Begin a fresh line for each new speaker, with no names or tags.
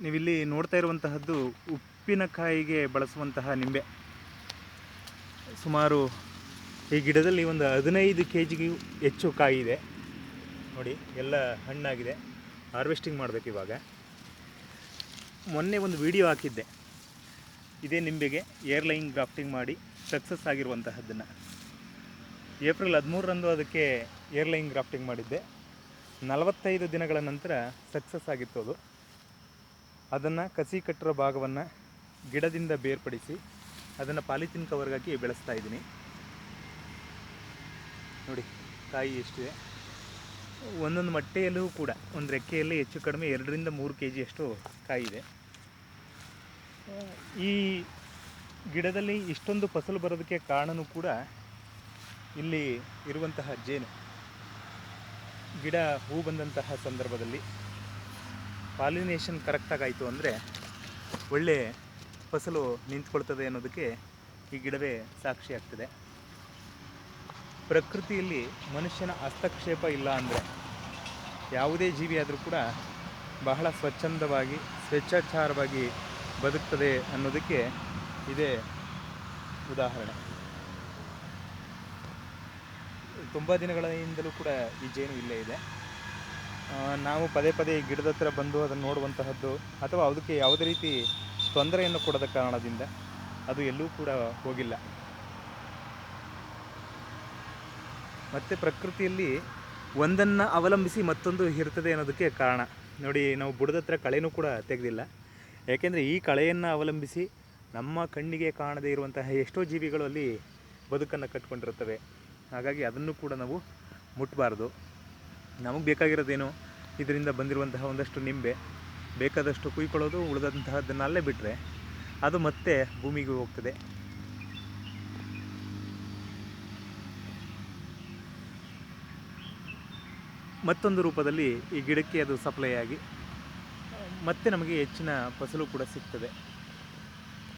ನೀವಿಲ್ಲಿ ನೋಡ್ತಾ ಇರುವಂತಹದ್ದು ಉಪ್ಪಿನಕಾಯಿಗೆ ಬಳಸುವಂತಹ ನಿಂಬೆ. ಸುಮಾರು ಈ ಗಿಡದಲ್ಲಿ ಒಂದು ಹದಿನೈದು ಕೆ ಜಿಗೂ ಹೆಚ್ಚು ಕಾಯಿ ಇದೆ. ನೋಡಿ, ಎಲ್ಲ ಹಣ್ಣಾಗಿದೆ. ಹಾರ್ವೆಸ್ಟಿಂಗ್ ಮಾಡಬೇಕು ಇವಾಗ. ಮೊನ್ನೆ ಒಂದು ವಿಡಿಯೋ ಹಾಕಿದ್ದೆ. ಇದೇ ನಿಂಬೆಗೆ ಏರ್ಲೈನ್ ಗ್ರಾಫ್ಟಿಂಗ್ ಮಾಡಿ ಸಕ್ಸಸ್ ಆಗಿರುವಂತಹದ್ದನ್ನು. ಏಪ್ರಿಲ್ ಹದಿಮೂರರಂದು ಅದಕ್ಕೆ ಏರ್ಲೈನ್ ಗ್ರಾಫ್ಟಿಂಗ್ ಮಾಡಿದ್ದೆ. ನಲವತ್ತೈದು ದಿನಗಳ ನಂತರ ಸಕ್ಸಸ್ ಆಗಿತ್ತು ಅದು. ಅದನ್ನು ಕಸಿ ಕಟ್ಟಿರೋ ಭಾಗವನ್ನು ಗಿಡದಿಂದ ಬೇರ್ಪಡಿಸಿ ಅದನ್ನು ಪಾಲಿಥಿನ್ ಕವರ್ಗಾಗಿ ಬೆಳೆಸ್ತಾ ಇದ್ದೀನಿ. ನೋಡಿ, ಕಾಯಿ ಎಷ್ಟಿದೆ. ಒಂದೊಂದು ಮಟ್ಟೆಯಲ್ಲೂ ಕೂಡ, ಒಂದು ರೆಕ್ಕೆಯಲ್ಲಿ ಹೆಚ್ಚು ಕಡಿಮೆ ಎರಡರಿಂದ ಮೂರು ಕೆ ಜಿಯಷ್ಟು ಕಾಯಿ ಇದೆ. ಈ ಗಿಡದಲ್ಲಿ ಇಷ್ಟೊಂದು ಫಸಲು ಬರೋದಕ್ಕೆ ಕಾರಣನೂ ಕೂಡ ಇಲ್ಲಿ ಇರುವಂತಹ ಜೇನು. ಗಿಡ ಹೂ ಬಂದಂತಹ ಸಂದರ್ಭದಲ್ಲಿ ಪಾಲಿನೇಷನ್ ಕರೆಕ್ಟಾಗಿ ಆಯಿತು ಅಂದರೆ ಒಳ್ಳೆ ಫಸಲು ನಿಂತ್ಕೊಳ್ತದೆ ಅನ್ನೋದಕ್ಕೆ ಈ ಗಿಡವೇ ಸಾಕ್ಷಿ ಆಗ್ತದೆ. ಪ್ರಕೃತಿಯಲ್ಲಿ ಮನುಷ್ಯನ ಹಸ್ತಕ್ಷೇಪ ಇಲ್ಲ ಅಂದರೆ ಯಾವುದೇ ಜೀವಿ ಆದರೂ ಕೂಡ ಬಹಳ ಸ್ವಚ್ಛಂದವಾಗಿ, ಸ್ವೇಚ್ಛಾಚಾರವಾಗಿ ಬದುಕ್ತದೆ ಅನ್ನೋದಕ್ಕೆ ಇದೇ ಉದಾಹರಣೆ. ತುಂಬ ದಿನಗಳಿಂದಲೂ ಕೂಡ ಈ ಜೇನು ಇಲ್ಲೇ ಇದೆ. ನಾವು ಪದೇ ಪದೇ ಈ ಗಿಡದ ಹತ್ರ ಬಂದು ಅದನ್ನು ನೋಡುವಂತಹದ್ದು ಅಥವಾ ಅದಕ್ಕೆ ಯಾವುದೇ ರೀತಿ ತೊಂದರೆಯನ್ನು ಕೊಡದ ಕಾರಣದಿಂದ ಅದು ಎಲ್ಲೂ ಕೂಡ ಹೋಗಿಲ್ಲ. ಮತ್ತು ಪ್ರಕೃತಿಯಲ್ಲಿ ಒಂದನ್ನು ಅವಲಂಬಿಸಿ ಮತ್ತೊಂದು ಇರ್ತದೆ ಅನ್ನೋದಕ್ಕೆ ಕಾರಣ. ನೋಡಿ, ನಾವು ಬುಡದ ಹತ್ರ ಕಳೆನೂ ಕೂಡ ತೆಗೆದಿಲ್ಲ. ಯಾಕೆಂದರೆ ಈ ಕಳೆಯನ್ನು ಅವಲಂಬಿಸಿ ನಮ್ಮ ಕಣ್ಣಿಗೆ ಕಾಣದೇ ಇರುವಂತಹ ಎಷ್ಟೋ ಜೀವಿಗಳು ಅಲ್ಲಿ ಬದುಕನ್ನು ಕಟ್ಕೊಂಡಿರ್ತವೆ ಹಾಗಾಗಿ ಅದನ್ನು ಕೂಡ ನಾವು ಮುಟ್ಟಬಾರ್ದು ನಮಗೆ ಬೇಕಾಗಿರೋದೇನು? ಇದರಿಂದ ಬಂದಿರುವಂತಹ ಒಂದಷ್ಟು ನಿಂಬೆ, ಬೇಕಾದಷ್ಟು ಕುಯ್ಕೊಳ್ಳೋದು ಉಳಿದಂತಹದ್ದನ್ನು ಅಲ್ಲೇ ಬಿಟ್ಟರೆ ಅದು ಮತ್ತೆ ಭೂಮಿಗೆ ಹೋಗ್ತದೆ. ಮತ್ತೊಂದು ರೂಪದಲ್ಲಿ ಈ ಗಿಡಕ್ಕೆ ಅದು ಸಪ್ಲೈ ಆಗಿ ಮತ್ತೆ ನಮಗೆ ಹೆಚ್ಚಿನ ಫಸಲು ಕೂಡ ಸಿಗ್ತದೆ.